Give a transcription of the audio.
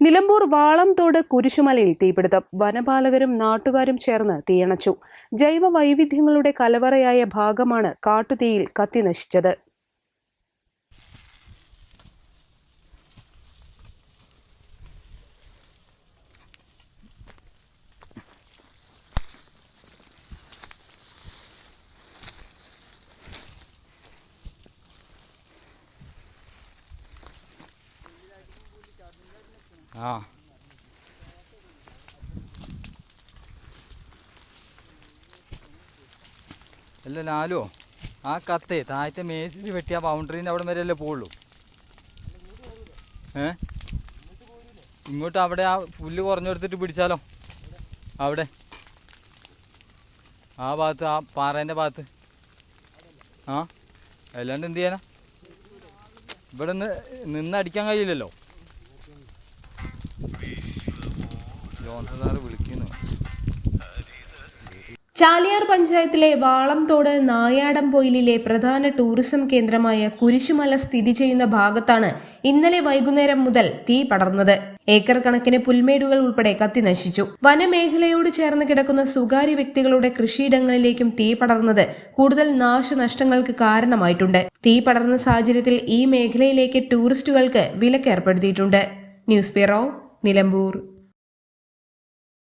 നിലമ്പൂർ വാളംതോട് കുരിശുമലയിൽ തീപിടുത്തം. വനപാലകരും നാട്ടുകാരും ചേർന്ന് തീയണച്ചു. ജൈവ വൈവിധ്യങ്ങളുടെ കലവറയായ ഭാഗമാണ് കാട്ടുതീയിൽ കത്തിനശിച്ചത് ആ. അല്ല ലാലോ ആ കത്തേ താഴത്തെ മേസിൽ വെട്ടി ആ ബൗണ്ടറീന്റെ അവിടെ വരെയല്ലേ പോവുള്ളൂ? ഏ? ഇങ്ങോട്ട് അവിടെ ആ പുല്ല് കുറഞ്ഞെടുത്തിട്ട് പിടിച്ചാലോ? അവിടെ. ആ ഭാഗത്ത് ആ പാറേന്റെ ഭാഗത്ത്. ആ? അല്ലാണ്ട് എന്ത് ചെയ്യാനാ? ഇവിടെ നിന്ന് നിന്നടിക്കാൻ കഴിയില്ലല്ലോ. ചാലിയാർ പഞ്ചായത്തിലെ വാളംതോട് നായാടം പൊയിലിലെ പ്രധാന ടൂറിസം കേന്ദ്രമായ കുരിശുമല സ്ഥിതി ചെയ്യുന്ന ഭാഗത്താണ് ഇന്നലെ വൈകുന്നേരം മുതൽ തീ പടർന്നത്. ഏക്കർ കണക്കിന് പുൽമേടുകൾ ഉൾപ്പെടെ കത്തിനശിച്ചു വനമേഖലയോട് ചേർന്ന് കിടക്കുന്ന സ്വകാര്യ വ്യക്തികളുടെ കൃഷിയിടങ്ങളിലേക്കും തീ പടർന്നത് കൂടുതൽ നാശനഷ്ടങ്ങൾക്ക് കാരണമായിട്ടുണ്ട്. തീ പടർന്ന സാഹചര്യത്തിൽ ഈ മേഖലയിലേക്ക് ടൂറിസ്റ്റുകൾക്ക് വിലക്കേർപ്പെടുത്തിയിട്ടുണ്ട്. News bureau Nilambur.